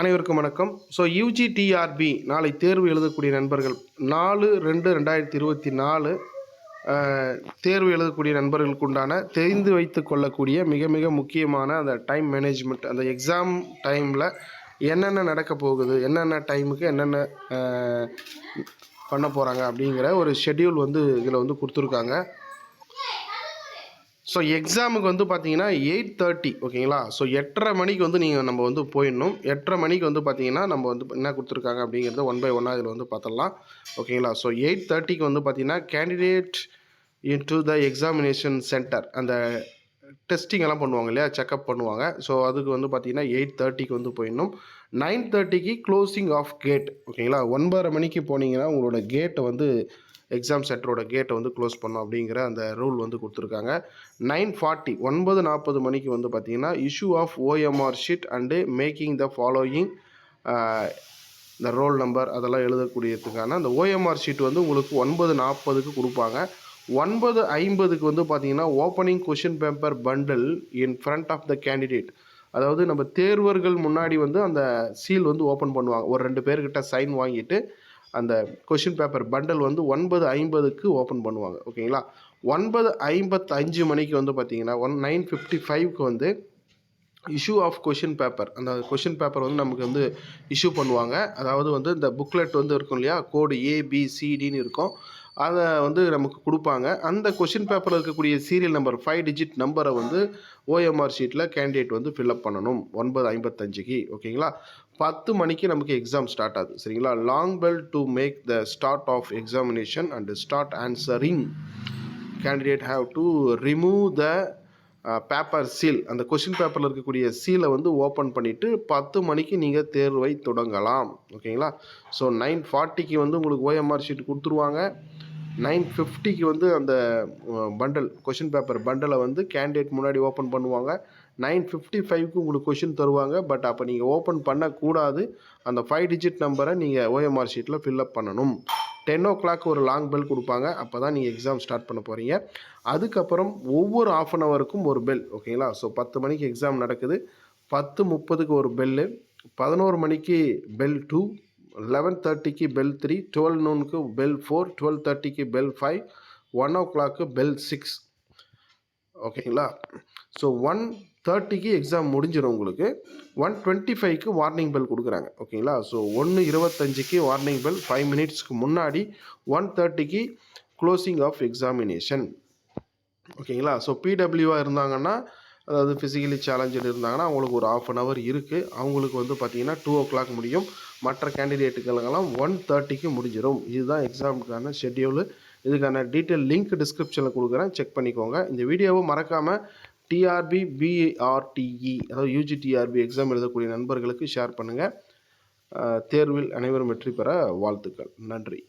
அனைவருக்கும் வணக்கம். So UG TRP நாளை தேர்வு எழுதக்கூடிய நண்பர்கள் நாலு ரெண்டு ரெண்டாயிரத்தி இருபத்தி நாலு தேர்வு எழுதக்கூடிய நண்பர்களுக்கு உண்டான தெரிந்து வைத்து கொள்ளக்கூடிய மிக மிக முக்கியமான அந்த டைம் மேனேஜ்மெண்ட் அந்த எக்ஸாம் டைமில் என்னென்ன நடக்க போகுது என்னென்ன டைமுக்கு என்னென்ன பண்ண போகிறாங்க அப்படிங்கிற ஒரு ஷெட்யூல் வந்து இதில் வந்து கொடுத்துருக்காங்க. ஸோ எக்ஸாமுக்கு வந்து பார்த்தீங்கன்னா எயிட் தேர்ட்டி ஓகேங்களா ஸோ எட்டரை மணிக்கு வந்து நீங்கள் நம்ம வந்து போயிடணும். எட்டரை மணிக்கு வந்து பார்த்தீங்கன்னா நம்ம வந்து என்ன கொடுத்துருக்காங்க அப்படிங்கிறத ஒன் பை ஒன்னாக இதில் வந்து பார்த்துடலாம் ஓகேங்களா ஸோ எயிட் தேர்ட்டிக்கு வந்து பார்த்தீங்கன்னா candidate in to the examination centre அந்த டெஸ்டிங் எல்லாம் பண்ணுவாங்க இல்லையா? செக்அப் பண்ணுவாங்க. ஸோ அதுக்கு வந்து பார்த்தீங்கன்னா எயிட் தேர்ட்டிக்கு வந்து போயிடணும். நைன் தேர்ட்டிக்கு க்ளோசிங் ஆஃப் கேட் ஓகேங்களா ஒன்பதரை மணிக்கு போனீங்கன்னா உங்களோட கேட்டை வந்து எக்ஸாம் சென்டரோட கேட்டை வந்து க்ளோஸ் பண்ணும் அப்படிங்கிற அந்த ரூல் வந்து கொடுத்துருக்காங்க. நைன் ஃபார்ட்டி ஒன்பது நாற்பது மணிக்கு வந்து பார்த்திங்கன்னா issue of OMR sheet and making the following இந்த ரோல் நம்பர் அதெல்லாம் எழுதக்கூடியதுக்கான அந்த ஓஎம்ஆர் ஷீட் வந்து உங்களுக்கு ஒன்பது நாற்பதுக்கு கொடுப்பாங்க. ஒன்பது ஐம்பதுக்கு வந்து பார்த்தீங்கன்னா opening question paper bundle in front of the candidate அதாவது நம்ம தேர்வர்கள் முன்னாடி வந்து அந்த சீல் வந்து ஓப்பன் பண்ணுவாங்க. ஒரு ரெண்டு பேர்கிட்ட சைன் வாங்கிட்டு அந்த கொஷின் பேப்பர் பண்டல் வந்து ஒன்பது ஐம்பதுக்கு ஓப்பன் பண்ணுவாங்க. ஓகேங்களா ஒன்பது ஐம்பத்தஞ்சு மணிக்கு வந்து பார்த்தீங்கன்னா ஒன் நைன் ஃபிஃப்டி ஃபைவ்க்கு வந்து இஷ்யூ ஆஃப் கொஷின் பேப்பர் அந்த கொஷின் பேப்பர் வந்து நமக்கு வந்து இஷ்யூ பண்ணுவாங்க. அதாவது வந்து இந்த புக்லெட் வந்து இருக்கும் இல்லையா? கோடு ஏபிசிடின்னு இருக்கும். அதை வந்து நமக்கு கொடுப்பாங்க. அந்த கொஷின் பேப்பரில் இருக்கக்கூடிய சீரியல் நம்பர் ஃபைவ் டிஜிட் நம்பரை வந்து ஓஎம்ஆர் ஷீட்டில் கேண்டிடேட் வந்து ஃபில்அப் பண்ணணும். ஒன்பது ஐம்பத்தஞ்சுக்கு. ஓகேங்களா பத்து மணிக்கு நமக்கு எக்ஸாம் ஸ்டார்ட் ஆகுது. சரிங்களா? Long bell to make the start of examination and start answering candidate have to remove the paper seal அந்த கொஷின் பேப்பரில் இருக்கக்கூடிய சீலை வந்து ஓப்பன் பண்ணிவிட்டு பத்து மணிக்கு நீங்கள் தேர்வை தொடங்கலாம். ஓகேங்களா ஸோ நைன் ஃபார்ட்டிக்கு வந்து உங்களுக்கு ஓஎம்ஆர் ஷீட் கொடுத்துருவாங்க. நைன் ஃபிஃப்டிக்கு வந்து அந்த பண்டல் கொஷின் பேப்பர் பண்டலை வந்து கேண்டிடேட் முன்னாடி ஓப்பன் பண்ணுவாங்க. நைன் ஃபிஃப்டி ஃபைவ்க்கு உங்களுக்கு கொஷின் தருவாங்க. பட் அப்போ நீங்கள் ஓப்பன் பண்ணக்கூடாது. அந்த ஃபைவ் டிஜிட் நம்பரை நீங்கள் ஓஎம்ஆர் ஷீட்டில் ஃபில்அப் பண்ணணும். டென் ஓ கிளாக் ஒரு லாங் பெல் கொடுப்பாங்க. அப்போ தான் நீங்கள் எக்ஸாம் ஸ்டார்ட் பண்ண போகிறீங்க அதுக்கப்புறம் ஒவ்வொரு ஆஃப் அன் ஹவருக்கும் ஒரு பெல் ஓகேங்களா ஸோ பத்து மணிக்கு எக்ஸாம் நடக்குது. பத்து முப்பதுக்கு ஒரு பெல்லு பதினோரு மணிக்கு பெல் டூ லெவன் தேர்ட்டிக்கு பெல் த்ரீ டுவெல் நூனுக்கு பெல் ஃபோர் டுவெல் தேர்ட்டிக்கு பெல் ஃபைவ் ஒன் ஓ கிளாக்கு பெல் சிக்ஸ் ஓகேங்களா ஸோ ஒன் தேர்ட்டிக்கு எக்ஸாம் முடிஞ்சிடும் உங்களுக்கு. ஒன் டுவெண்ட்டி ஃபைவ்க்கு வார்னிங் பெல் கொடுக்குறாங்க. ஓகேங்களா ஸோ ஒன்று இருபத்தஞ்சிக்கு வார்னிங் பெல் ஃபைவ் மினிட்ஸ்க்கு முன்னாடி ஒன் தேர்ட்டிக்கு க்ளோசிங் ஆஃப் எக்ஸாமினேஷன் ஓகேங்களா ஸோ பிடபிள்யூவாக இருந்தாங்கன்னா அதாவது ஃபிசிக்கலி சேலஞ்சு இருந்தாங்கன்னா அவங்களுக்கு ஒரு ஆஃப் அன் ஹவர் இருக்குது அவங்களுக்கு வந்து பார்த்தீங்கன்னா டூ ஓ கிளாக் முடியும். மற்ற கேண்டிடேட்டுகளுக்கெல்லாம் ஒன் தேர்ட்டிக்கு முடிஞ்சிடும் இதுதான் எக்ஸாமுக்கான ஷெட்யூலு இதுக்கான டீட்டெயில் லிங்க் டிஸ்கிரிப்ஷனில் கொடுக்குறேன். செக் பண்ணிக்கோங்க. இந்த வீடியோவை மறக்காமல் டிஆர்பி பிஆர்டிஇ அதாவது யூஜி டிஆர்பி எக்ஸாம் எழுதக்கூடிய நண்பர்களுக்கு ஷேர் பண்ணுங்கள் தேர்வில் அனைவரும் வெற்றி பெற வாழ்த்துக்கள். நன்றி.